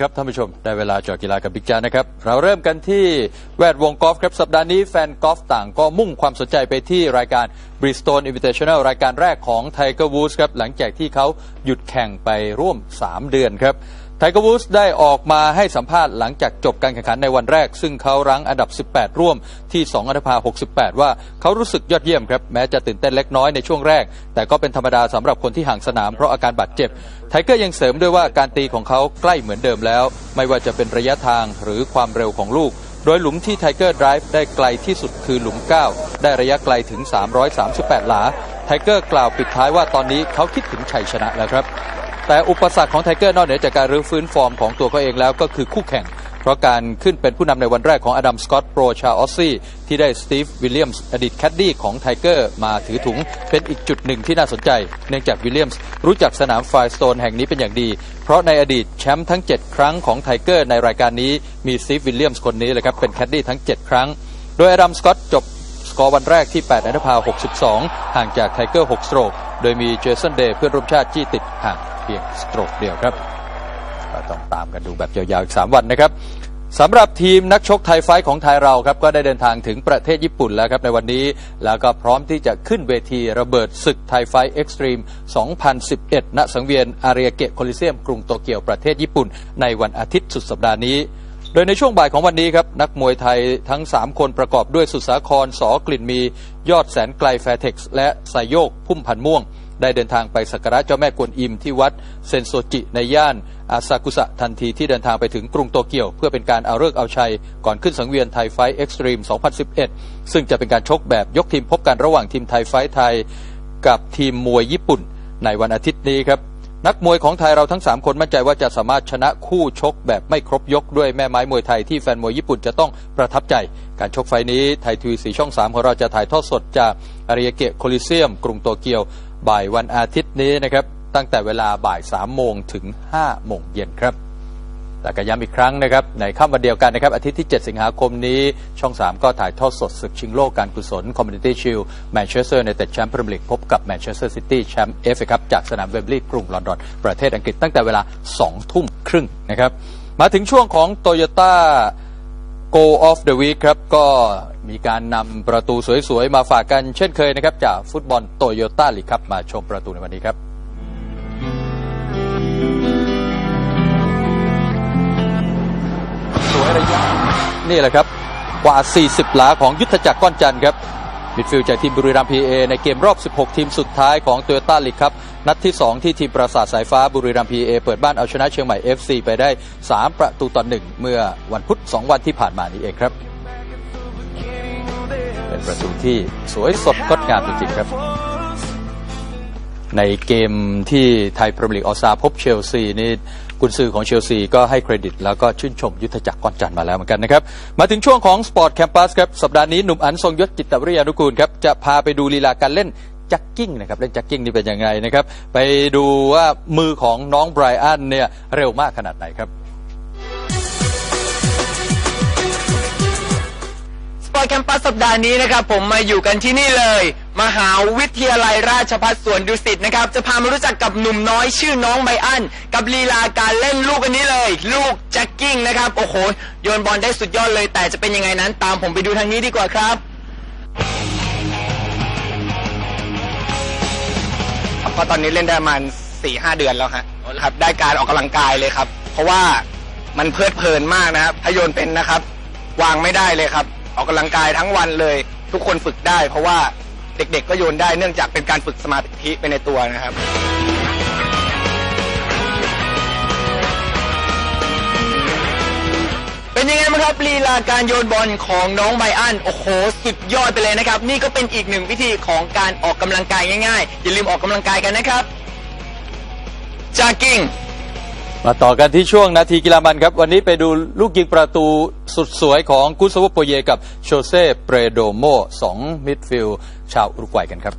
ครับท่านผู้ชมได้เวลาจอกีฬากับบิ๊กจานะครับ เราเริ่มกันที่แวดวงกอล์ฟครับ สัปดาห์นี้แฟนกอล์ฟต่างก็มุ่งความสนใจไปที่รายการ Bristol Invitational รายการแรกของ Tiger Woods ครับ หลังจากที่เขาหยุดแข่งไปร่วม 3 เดือนครับ ไทเกอร์วูดได้ออกมาให้สัมภาษณ์หลังจากจบการแข่งขันในวันแรก ซึ่งเขารั้งอันดับ 18 ร่วมที่ 2 อันดับ68 ว่าเขารู้สึกยอดเยี่ยมครับ แม้จะตื่นเต้นเล็กน้อยในช่วงแรก แต่ก็เป็นธรรมดาสำหรับคนที่ห่างสนามเพราะอาการบาดเจ็บ ไทเกอร์ยังเสริมด้วยว่าการตีของเขาใกล้เหมือนเดิมแล้ว ไม่ว่าจะเป็นระยะทางหรือความเร็วของลูก โดยหลุมที่ไทเกอร์ไดรฟ์ได้ไกลที่สุดคือหลุม 9 ได้ระยะไกลถึง 338 หลา ไทเกอร์กล่าวปิดท้ายว่าตอนนี้เขาคิดถึงชัยชนะแล้วครับ แต่อุปสรรคของไทเกอร์นอกเหนือจากการรื้อฟื้นฟอร์มของตัวเขาเองแล้วก็คือคู่แข่ง เพราะการขึ้นเป็นผู้นำในวันแรกของอดัมสกอตโปรชาออสซี่ที่ได้สตีฟวิลเลียมส์อดีตแคดดี้ของไทเกอร์มาถือถุงเป็นอีกจุดหนึ่งที่น่าสนใจ เนื่องจากวิลเลียมส์รู้จักสนามไฟสโตนแห่งนี้เป็นอย่างดี เพราะในอดีตแชมป์ทั้ง 7 ครั้งของไทเกอร์ในรายการนี้มีสตีฟวิลเลียมส์คนนี้เลยครับเป็นแคดดี้ทั้ง 7 ครั้ง โดยอดัมสกอตจบสกอร์วันแรกที่ 8 อันดับพา62 ห่างจากไทเกอร์ 6 สโตรก โดยมีเจสันเดย์เพื่อนร่วมชาติจี้ติดห่าง เพียงสโตรกเดียวครับก็ต้องตามกันดูแบบยาวๆอีก3วันนะครับสำหรับทีมนักชกไทยไฟของไทยเราครับก็ได้เดินทางถึงประเทศญี่ปุ่นแล้วครับในวันนี้ แล้วก็พร้อมที่จะขึ้นเวทีระเบิดศึกไทยไฟเอ็กซ์ตรีม 2011 ณ สังเวียนอารียเกะโคลิเซียมกรุงโตเกียวประเทศญี่ปุ่น ในวันอาทิตย์สุดสัปดาห์นี้โดยในช่วงบ่ายของวันนี้ครับ นักมวยไทยทั้ง 3 คนประกอบด้วยสุสาครสอกลิ่นมี ยอดแสนไกลแฟร์เท็กซ์และไซโยกพุ่มพันม่วง ได้เดินทางไปสักการะเจ้าแม่กวนอิมที่วัดเซนโซจิในย่านอาซากุสะทันทีที่เดินทางไปถึงกรุงโตเกียว เพื่อเป็นการเอาเลิกเอาชัย ก่อนขึ้นสังเวียนไทยไฟท์เอ็กซ์ตรีม 2011 ซึ่งจะเป็นการชกแบบยกทีมพบกันระหว่างทีมไทยไฟท์ไทย กับทีมมวยญี่ปุ่น ในวันอาทิตย์นี้ครับนักมวยของไทยเราทั้ง 3 คนมั่นใจว่าจะสามารถชนะคู่ชกแบบไม่ครบยกด้วยแม่ไม้มวยไทยที่แฟนมวยญี่ปุ่นจะต้องประทับใจ การชกไฟนี้ไทยทีวีสีช่อง 3 ของเราจะถ่ายทอดสดจากอาริยเกะโคลิเซียม กรุงโตเกียว บ่ายวันอาทิตย์นี้นะครับ ตั้งแต่เวลาบ่าย3โมงถึง5โมงเย็นครับและก็ย้ำอีกครั้งนะครับ ในค่ำวันเดียวกันนะครับ อาทิตย์ที่ 7 สิงหาคมนี้ ช่อง 3 ก็ถ่ายทอดสดศึกชิงโลกการกุศล Community Shield แมนเชสเตอร์ในเต็ดแชมป์พรีเมียร์ลีกพบกับแมนเชสเตอร์ซิตี้แชมป์เอฟครับจากสนามเวมบลีย์กรุงลอนดอน ประเทศอังกฤษตั้งแต่เวลา 2 ทุ่มครึ่งนะครับ มาถึงช่วงของ Toyota Go of the Week ครับก็ มีการนำประตูสวยๆ มาฝากกันเช่นเคยนะครับ จากฟุตบอลโตโยต้าลีกครับ มาชมประตูในวันนี้ครับ สวยระยะนี่แหละครับ กว่า 40 หลาของยุทธจักรก้อนจันทร์ครับมิดฟิลด์จากทีมบุรีรัมย์พีเอในเกมรอบ 16 ทีมสุดท้ายของโตโยต้าลีกครับ นัดที่ 2 ที่ทีมปราสาทสายฟ้าบุรีรัมย์พีเอเปิดบ้านเอาชนะเชียงใหม่ FC ไปได้ 3 ประตูต่อ1เมื่อวันพุธ2 วันที่ผ่านมานี้เองครับ เป็นประตูที่สวยสดงดงามจริงๆครับ ในเกมที่ไทยพรีเมียร์ลีกออสตาพบเชลซีนี่กุนซือของเชลซีก็ให้เครดิต แล้วก็ชื่นชมยุทธจักรก้อนจันทร์มาแล้วเหมือนกันนะครับ มาถึงช่วงของสปอร์ตแคมปัสครับ สัปดาห์นี้หนุ่มอันทรงยศจิตวิริยานุกูลครับ จะพาไปดูลีลาการเล่นจักกิ้งนะครับเล่นจักกิ้งนี่เป็นยังไงนะครับ ไปดูว่ามือของน้องไบรอันเนี่ยเร็วมากขนาดไหนครับ แคมปัสสัปดาห์นี้นะครับผมมาอยู่กันที่นี่เลย มหาวิทยาลัยราชภัฏสวนดุสิตนะครับจะพามารู้จักกับหนุ่มน้อยชื่อน้องไบอันกับลีลาการเล่นลูกอันนี้เลย ลูกแจ็คกิ้งนะครับโอ้โหโยนบอลได้สุดยอดเลย แต่จะเป็นยังไงนั้น ตามผมไปดูทางนี้ดีกว่าครับเพราะตอนนี้เล่นได้ประมาณสี่ห้าเดือนแล้วฮะครับได้การออกกำลังกายเลยครับ เพราะว่ามันเพลิดเพลินมากนะครับถ้าโยนเป็นนะครับ วางไม่ได้เลยครับ ออกกำลังกายทั้งวันเลย ทุกคนฝึกได้ เพราะว่าเด็กๆก็โยนได้เนื่องจากเป็นการฝึกสมาธิไปในตัวนะครับเป็นยังไงบ้างครับลีลาการโยนบอลของน้องไบอันโอ้โห สุดยอดไปเลยนะครับ นี่ก็เป็นอีกหนึ่งวิธีของการออกกำลังกายง่ายๆ อย่าลืมออกกำลังกายกันนะครับจากกิ้ง มาต่อกันที่ช่วงนาทีกีฬามันครับ วันนี้ไปดูลูกยิงประตูสุดสวยของกุสวโปเยกับโชเซ่เปรโดโมสองมิดฟิลด์ชาวอุรุกวัยกันครับ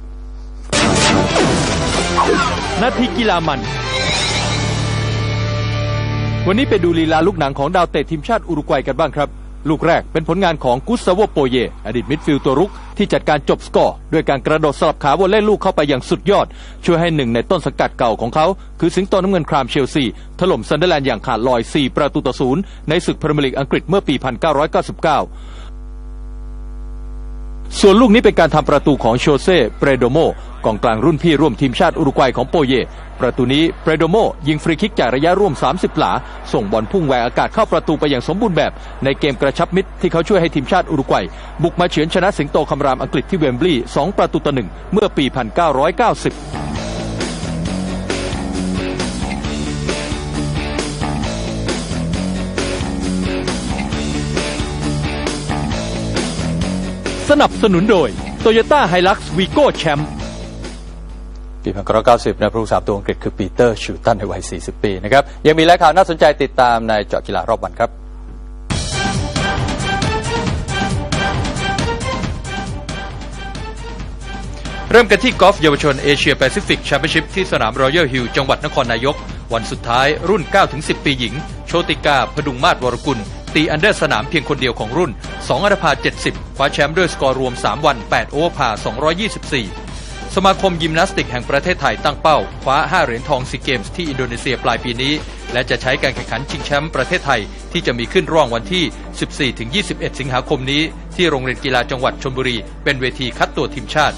นาทีกีฬามัน วันนี้ไปดูลีลาลูกหนังของดาวเตะทีมชาติอุรุกวัยกันบ้างครับ ลูกแรกเป็นผลงานของกุสซาโวโปเย อดีตมิดฟิลด์ตัวรุก ที่จัดการจบสกอร์ ด้วยการกระโดดสลับขาวอลเล่ลูกเข้าไปอย่างสุดยอด ช่วยให้หนึ่งในต้นสังกัดเก่าของเขา คือสิงโตน้ำเงินครามเชลซีถล่มซันเดอร์แลนด์อย่างขาดลอย 4 ประตูต่อศูนย์ในศึกพรีเมียร์ลีกอังกฤษเมื่อปี 1999 ส่วนลูกนี้เป็นการทำประตูของโชเซ่เปรโดโมกองกลางรุ่นพี่ร่วมทีมชาติอุรุกวัยของโปเย ประตูนี้เปรโดโมยิงฟรีคิกจากระยะร่วม 30 หลา ส่งบอลพุ่งแหวกอากาศเข้าประตูไปอย่างสมบูรณ์แบบ ในเกมกระชับมิตรที่เขาช่วยให้ทีมชาติอุรุกวัย บุกมาเฉือนชนะสิงโตคำรามอังกฤษที่เวมบลีย์2ประตูต่อหนึ่งเมื่อปี 1990 สนับสนุนโดย Toyota Hilux Vigo Champ ปี1990นะผู้รักษาตัวอังกฤษคือปีเตอร์ชูตันในวัย 40 ปีนะครับ ยังมีรายข่าวน่าสนใจติดตามในเจาะกีฬารอบวันครับเริ่มกันที่กอล์ฟเยาวชนเอเชียแปซิฟิกแชมเปี้ยนชิพที่สนามรอยัลฮิลจังหวัดนครนายก วันสุดท้ายรุ่น 9-10 ปีหญิง โชติกา พดุงมาศวรกุล ตีอันเดอร์สนามเพียงคนเดียวของรุ่น 2อันดพา 70 คว้าแชมป์ด้วยสกอร์รวม 3 วัน 8 โอเวอร์พา 224 สมาคมยิมนาสติกแห่งประเทศไทยตั้งเป้า คว้า 5 เหรียญทองซีเกมส์ที่อินโดนีเซียปลายปีนี้ และจะใช้การแข่งขันชิงแชมป์ประเทศไทยที่จะมีขึ้นร่วงวันที่ 14-21 สิงหาคมนี้ ที่โรงเรียนกีฬาจังหวัดชลบุรี เป็นเวทีคัดตัวทีมชาติ